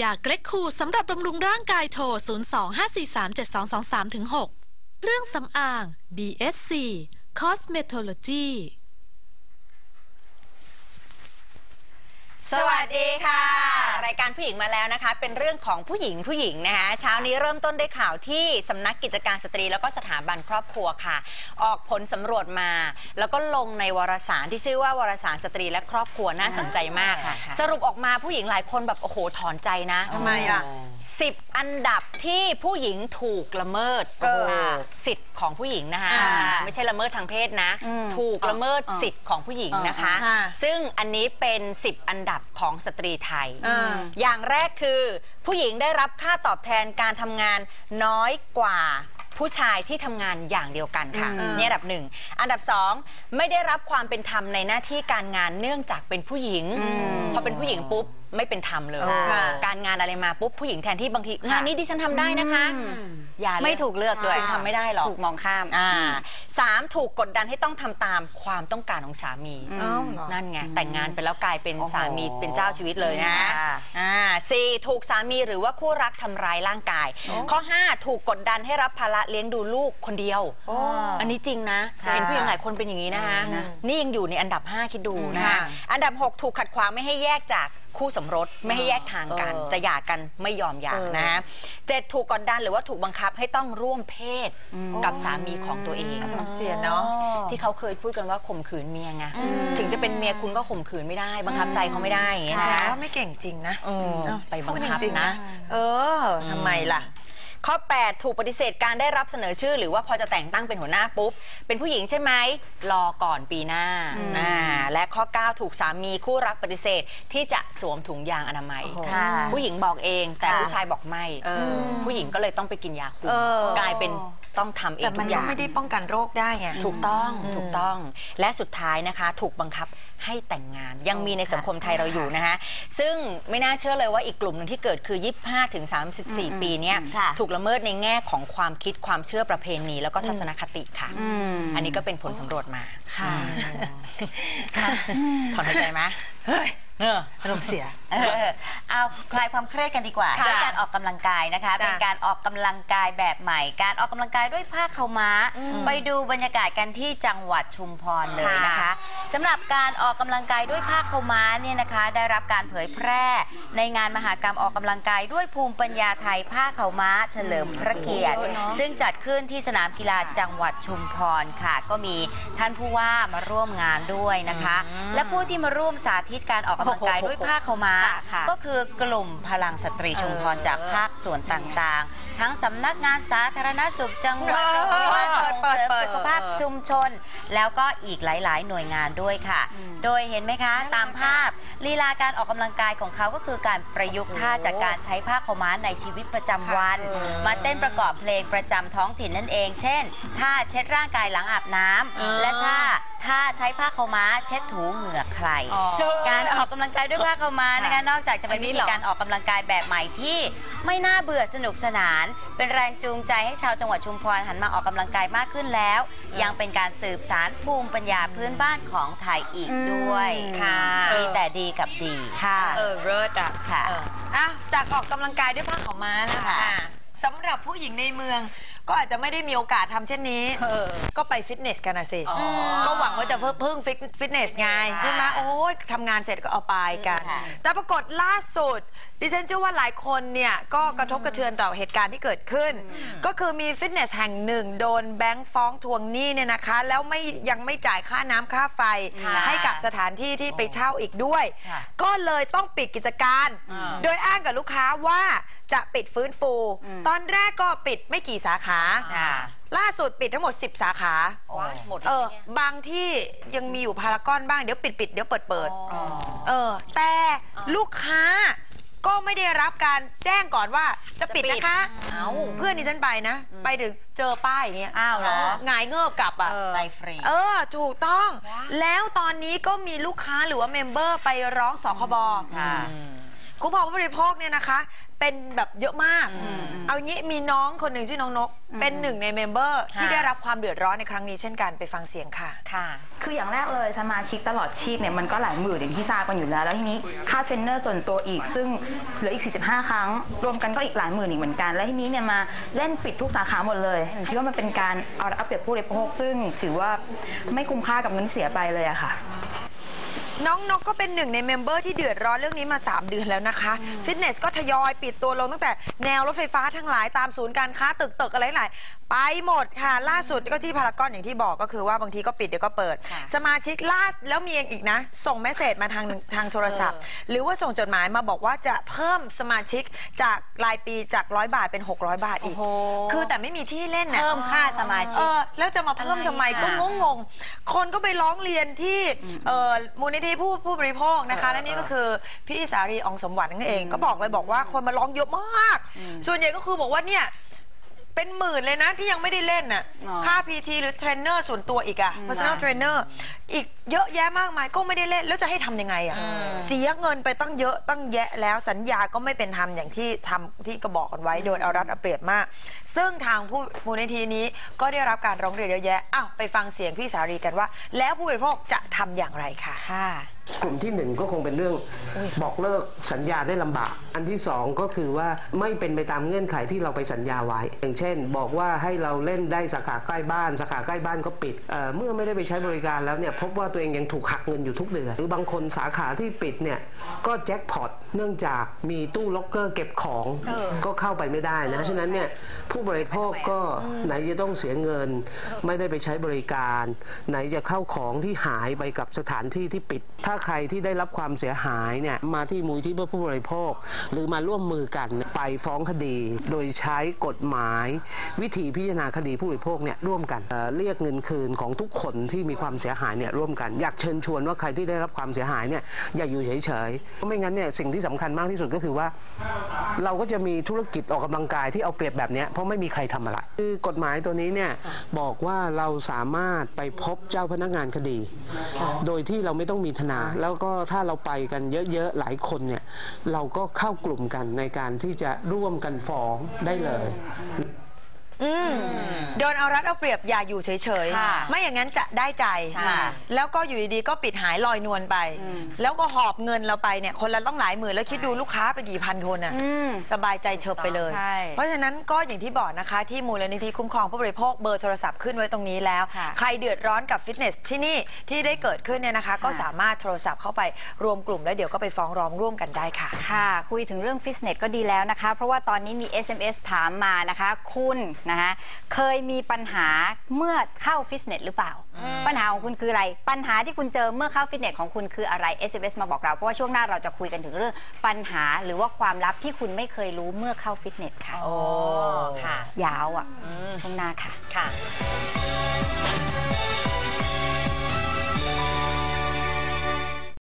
ยาเกล็กคูสำหรับบำรุงร่างกายโทร 025437223-6เรื่องสำอาง BSC Cosmetology สวัสดีค่ะ รายการผู้หญิงมาแล้วนะคะ เป็นเรื่องของผู้หญิงผู้หญิงนะคะเช้านี้เริ่มต้นด้วยข่าวที่สำนักกิจการสตรี แล้วก็สถาบันครอบครัวค่ะ ออกผลสำรวจมา แล้วก็ลงในวารสารที่ชื่อว่าวารสารสตรีและครอบครัวน่าสนใจมากค่ะสรุปออกมาผู้หญิงหลายคนแบบโอ้โหถอนใจนะทำไมล่ะสิบอันดับที่ผู้หญิงถูกละเมิดเออค่ะสิทธิ์ของผู้หญิงนะคะอ่าไม่ใช่ละเมิดทางเพศนะอืมถูกละเมิดสิทธิ์ของผู้หญิงนะคะค่ะซึ่งอันนี้เป็น 10 อันดับของสตรีไทยอ่าอย่างแรกคือ ผู้หญิงได้รับค่าตอบแทนการทำงานน้อยกว่าผู้ชายที่ทำงานอย่างเดียวกันค่ะอืมนี่อันดับหนึ่งอันดับสองไม่ได้รับความเป็นธรรมในหน้าที่การงานเนื่องจากเป็นผู้หญิง พอเป็นผู้หญิงปุ๊บไม่เป็นธรรมเลยค่ะการงานอะไรมาปุ๊บผู้หญิงแทนที่บางที งานนี้ดิฉันทำได้นะคะ อย่าเลยไม่ถูกเลือกด้วยคุณทำไม่ได้หรอก ถูกมองข้าม อ่าสามถูกกดดันให้ต้องทำตามความต้องการของสามี อ้าวเหรอ นั่นไง แต่งงานไปแล้วกลายเป็นโอ้โหสามีเป็นเจ้าชีวิตเลยนะค่ะ อ่าสี่ถูกสามีหรือว่าคู่รักทำร้ายร่างกาย ข้อ 5 ถูกกดดันให้รับภาระเลี้ยงดูลูกคนเดียว อันนี้จริงนะ ค่ะเห็นผู้หญิงหลายคนเป็นอย่างนี้นะคะอืมนี่ยังอยู่ในอันดับ 5 คิดดูนะคะ ค่ะ อันดับ 6 ถูกขัดขวางไม่ให้แยกจากคู่สมรสไม่ให้แยกทางกันเออจะหย่ากันไม่ยอมหย่าเออนะเจ็ดถูกกดดันหรือว่าถูกบังคับให้ต้องร่วมเพศกับสามีของตัวเองอารมณ์เสียเนาะที่เขาเคยพูดกันว่าข่มขืนเมียไงถึงจะเป็นเมียคุณก็ข่มขืนไม่ได้ บังคับใจเขาไม่ได้อย่างเงี้ยค่ะนะคะว่าไม่เก่งจริงนะเออเอ้าไปบังคับพูดจริงๆนะ เออทำไมล่ะ ข้อ 8 ถูกปฏิเสธการได้รับเสนอชื่อ หรือว่าพอจะแต่งตั้งเป็นหัวหน้าปุ๊บ เป็นผู้หญิงใช่ไหมรอก่อนปีหน้าอ่าและข้อ 9 ถูกสามีคู่รักปฏิเสธที่จะสวมถุงยางอนามัยค่ะผู้หญิงบอกเองแต่ค่ะผู้ชายบอกไม่เออผู้หญิงก็เลยต้องไปกินยาคุมเออกลายเป็น ต้องทำเองแต่ทุมันกอก็ย่าง ไม่ได้ป้องกันโรคได้ไง ถูกต้องถูกต้องและสุดท้ายนะคะ ถูกบังคับให้แต่งงานยังมีในสังคมไทยเราอยู่นะคะซึ่งไม่น่าเชื่อเลยว่าอีกกลุ่มหนึ่งที่เกิดคือ 25ถึง34 ปีเนี่ยค่ะ ถูกละเมิดในแง่ของความคิดความเชื่อประเพณี แล้วก็ทัศนคติค่ะ อันนี้ก็เป็นผลสำรวจมาค่ะถอนหายใจไหมเฮ้ยเออ อารมณ์เสีย เออ เอาคลายความเครียดกันดีกว่าค่ะด้วยการออกกำลังกายนะคะ จ้ะเป็นการออกกำลังกายแบบใหม่ การออกกำลังกายด้วยผ้าขาวม้าไปดูบรรยากาศกันที่จังหวัดชุมพรเลยนะคะค่ะ สำหรับการออกกำลังกายด้วยผ้าขาวม้าเนี่ยนะคะ ได้รับการเผยแพร่ ในงานมหากรรมออกกำลังกายด้วยภูมิปัญญาไทยผ้าขาวม้า เฉลิมพระเกียรติ ซึ่งจัดขึ้นที่สนามกีฬาจังหวัดชุมพรค่ะ ก็มีท่านผู้ว่ามาร่วมงานด้วยนะคะ และผู้ที่มาร่วมสาธิตการออกกำลังกายด้วยผ้าขาวม้า ค่ะค่ะ ก็คือกลุ่มพลังสตรีชุมพรจากภาคส่วนต่างๆ ทั้งสำนักงานสาธารณสุขจังหวัดเออโรงพยาบาลส่งเสริมเปิดสุขภาพชุมชน แล้วก็อีกหลายๆ หน่วยงานด้วยค่ะ โดยเห็นไหมคะตามภาพลีลาการออกกำลังกายของเขาก็คือการประยุกต์ท่าจากการใช้ผ้าขาวม้าในชีวิตประจำวัน มาเต้นประกอบเพลงประจำท้องถิ่นนั่นเอง เช่นท่าเช็ดร่างกายหลังอาบน้ำและท่าท่าใช้ผ้าขาวม้าเช็ดถูเหงื่อใครการออกกำลังกายด้วยผ้าขาวม้านะคะ นอกจากจะเป็นวิธีการออกกำลังกายแบบใหม่ที่ไม่น่าเบื่อสนุกสนาน เป็นแรงจูงใจให้ชาวจังหวัดชุมพรหันมาออกกำลังกายมากขึ้นแล้ว ยังเป็นการสืบสารภูมิปัญญาพื้นบ้านของไทยอีกด้วยค่ะมีแต่ดีกับดี ค่ะ เออเลิศอะค่ะเอออะจากออกกำลังกายด้วยผ้าขาวม้านะคะค่ะสำหรับผู้หญิงในเมือง ก็อาจจะไม่ได้มีโอกาสทำเช่นนี้ ก็ไปฟิตเนสกันนะสิ ก็หวังว่าจะเพิ่มพึ่งฟิตฟิตเนสไงใช่ไหมโอ้ยทำงานเสร็จก็เอาไปกันค่ะแต่ปรากฏล่าสุด ดิฉันเชื่อว่าหลายคนเนี่ย ก็กระทบกระเทือนต่อเหตุการณ์ที่เกิดขึ้น ก็คือมีฟิตเนสแห่งหนึ่งโดนแบงค์ฟ้องทวงหนี้เนี่ยนะคะ แล้วไม่ยังไม่จ่ายค่าน้ำค่าไฟค่ะให้กับสถานที่ที่ไปเช่าอีกด้วยค่ะก็เลยต้องปิดกิจการ โดยอ้างกับลูกค้าว่า จะปิดฟื้นฟู ตอนแรกก็ปิดไม่กี่สาขาค่ะล่าสุดปิดทั้งหมด 10 สาขาโอ้หมดเอแล้วอเนี่ยบางที่ยังมีอยู่พารากอนบ้าง เดี๋ยวปิดปิดเดี๋ยวเปิดเปิดเออ แต่ลูกค้าก็ไม่ได้รับการแจ้งก่อนว่าจะปิดนะคะเอ้าเพื่อนดิฉันไปนะ ไปถึงเจอป้ายอย่างเงี้ยอ้าวเหรอหงายเงิบกลับอะไปฟรี เออ ถูกต้อง แล้วตอนนี้ก็มีลูกค้าหรือว่าเมมเบอร์ไปร้องสคบค่ะคุ้มครองผู้บริโภคเนี่ยนะคะ เป็นแบบเยอะมาก เอางี้มีน้องคนหนึ่งชื่อน้องนก เป็นหนึ่งในเมมเบอร์ที่ค่ะได้รับความเดือดร้อนในครั้งนี้เช่นกันไปฟังเสียงค่ะ ค่ะ คืออย่างแรกเลยสมาชิกตลอดชีพเนี่ยมันก็หลายหมื่นอย่างที่ทราบกันอยู่แล้ว แล้วทีนี้ค่าเทรนเนอร์ส่วนตัวอีก ซึ่งเหลืออีก 45 ครั้ง รวมกันก็อีกหลายหมื่นอีกเหมือนกัน แล้วทีนี้เนี่ยมาเล่นปิดทุกสาขาหมดเลยผมคิดว่ามันเป็นการเอารัดเอาเปรียบผู้บริโภคซึ่งถือว่าไม่คุ้มค่ากับเงินที่เสียไปเลยอะค่ะ น้องนกก็เป็นหนึ่งในเมมเบอร์ที่เดือดร้อนเรื่องนี้มา 3 เดือนแล้วนะคะ ฟิตเนสก็ทยอยปิดตัวลงตั้งแต่แนวรถไฟฟ้าทั้งหลายตามศูนย์การค้าตึกตึกอะไรหลายไปหมดค่ะ ล่าสุดก็ที่พารากอนอย่างที่บอกก็คือว่าบางทีก็ปิดเดี๋ยวก็เปิดค่ะสมาชิกล่าดแล้วมีอีกนะ ส่งเมสเซจมาทางทางโทรศัพท์ หรือว่าส่งจดหมายมาบอกว่าจะเพิ่มสมาชิกจากรายปีจากร้อยบาทเป็น 600 บาทอีกโอ้โหคือแต่ไม่มีที่เล่นน่ะเพิ่มค่าสมาชิเอกอแล้วจะมาเพิ่มทำไมอะไรก็อะงงงๆคนก็ไปร้องเรียนที่เอ่อมูลนิธิผู้ผู้บริโภคนะคะ และนี่ก็คือพี่สารีอองสมหวังนั่นเอง ก็บอกเลยบอกว่าคนมาร้องเยอะมาก ส่วนใหญ่ก็คือบอกว่าเนี่ย เป็นหมื่นเลยนะที่ยังไม่ได้เล่นน่ะอ๋อค่า PT หรือเทรนเนอร์ส่วนตัวอีกอะ personal trainer อีกเยอะแยะมากมายก็ไม่ได้เล่นแล้วจะให้ทำยังไงอะเสียเงินไปตั้งเยอะตั้งแยะแล้วสัญญาก็ไม่เป็นธรรมอย่างที่ทำที่ก็บอกกันไว้โดยเอารัดเอาเปรียบมาก ซึ่งทางผู้มูลนิธินี้ก็ได้รับการร้องเรียนเยอะแยะอ้าวไปฟังเสียงพี่สารีกันว่า แล้วผู้บริโภคจะทำอย่างไรค่ะ ค่ะ กลุ่มที่หนึ่งก็คงเป็นเรื่องบอกเลิกสัญญาได้ลำบาก อันที่สองก็คือว่าไม่เป็นไปตามเงื่อนไขที่เราไปสัญญาไว้ อย่างเช่น บอกว่าให้เราเล่นได้สาขาใกล้บ้าน สาขาใกล้บ้านก็ปิดเอ่อเมื่อไม่ได้ไปใช้บริการแล้วเนี่ยพบว่าตัวเองยังถูกหักเงินอยู่ทุกเดือนหรือบางคนสาขาที่ปิดเนี่ยก็แจ็คพอตเนื่องจากมีตู้ล็อกเกอร์เก็บของก็เข้าไปไม่ได้นะฉะนั้นเนี่ยผู้บริโภคก็ไหนจะต้องเสียเงิน ไม่ได้ไปใช้บริการ ไหนจะเข้าของที่หายไปกับสถานที่ที่ปิดถ้าใครที่ได้รับความเสียหายเนี่ยมาที่มูลที่เพื่อผู้บริโภค หรือมาร่วมมือกันไปฟ้องคดี โดยใช้กฎหมาย วิธีพิจารณาคดีผู้บริโภคเนี่ยร่วมกันเเรียกเงินคืนของทุกคนที่มีความเสียหายเนี่ยร่วมกัน อยากเชิญชวนว่าใครที่ได้รับความเสียหายเนี่ยอย่าอยู่เฉยๆเพราะไม่งั้นเนี่ยสิ่งที่สำคัญมากที่สุดก็คือว่า เราก็จะมีธุรกิจออกกำลังกายที่เอาเปรียบแบบนี้เพราะไม่มีใครทำอะไรคือกฎหมายตัวนี้เนี่ยบอกว่าเราสามารถไปพบเจ้าพนักงานคดี โดยที่เราไม่ต้องมีทนายแล้วก็ถ้าเราไปกันเยอะๆหลายคนเนี่ย เราก็เข้ากลุ่มกันในการที่จะร่วมกันฟ้องได้เลย โดนเอารัดเอาเปรียบอย่าอยู่เฉยค่ะๆ ไม่อย่างนั้นจะได้ใจ ใช่แล้วก็อยู่ดีๆก็ปิดหายลอยนวลไปแล้วก็หอบเงินเราไปเนี่ยคนละต้องหลายหมื่นแล้วคิดดูลูกค้าไปกี่พันคนอะสบายใจเฉิบไปเลย ใช่เพราะฉะนั้นก็อย่างที่บอกนะคะ ที่มูลนิธิคุ้มครองผู้บริโภคเบอร์โทรศัพท์ขึ้นไว้ตรงนี้แล้ว ค่ะ ใครเดือดร้อนกับฟิตเนสที่นี่ที่ได้เกิดขึ้นเนี่ยนะคะ ก็สามารถโทรศัพท์เข้าไปรวมกลุ่มแล้วเดี๋ยวก็ไปฟ้องร้องร่วมกันได้ค่ะ ค่ะ คุยถึงเรื่องฟิตเนสก็ดีแล้วนะคะ เพราะว่าตอนนี้มี SMS ถามมานะคะ คุณนะคะเคยมีปัญหาเมื่อเข้าฟิตเนสหรือเปล่า ปัญหาของคุณคืออะไร ปัญหาที่คุณเจอเมื่อเข้าฟิตเนสของคุณคืออะไร SMS มาบอกเรา เพราะว่าช่วงหน้าเราจะคุยกันถึงเรื่องปัญหาหรือว่าความลับที่คุณไม่เคยรู้เมื่อเข้าฟิตเนสค่ะโอ้ค่ะ ยาวอะช่วงหน้าค่ะค่ะ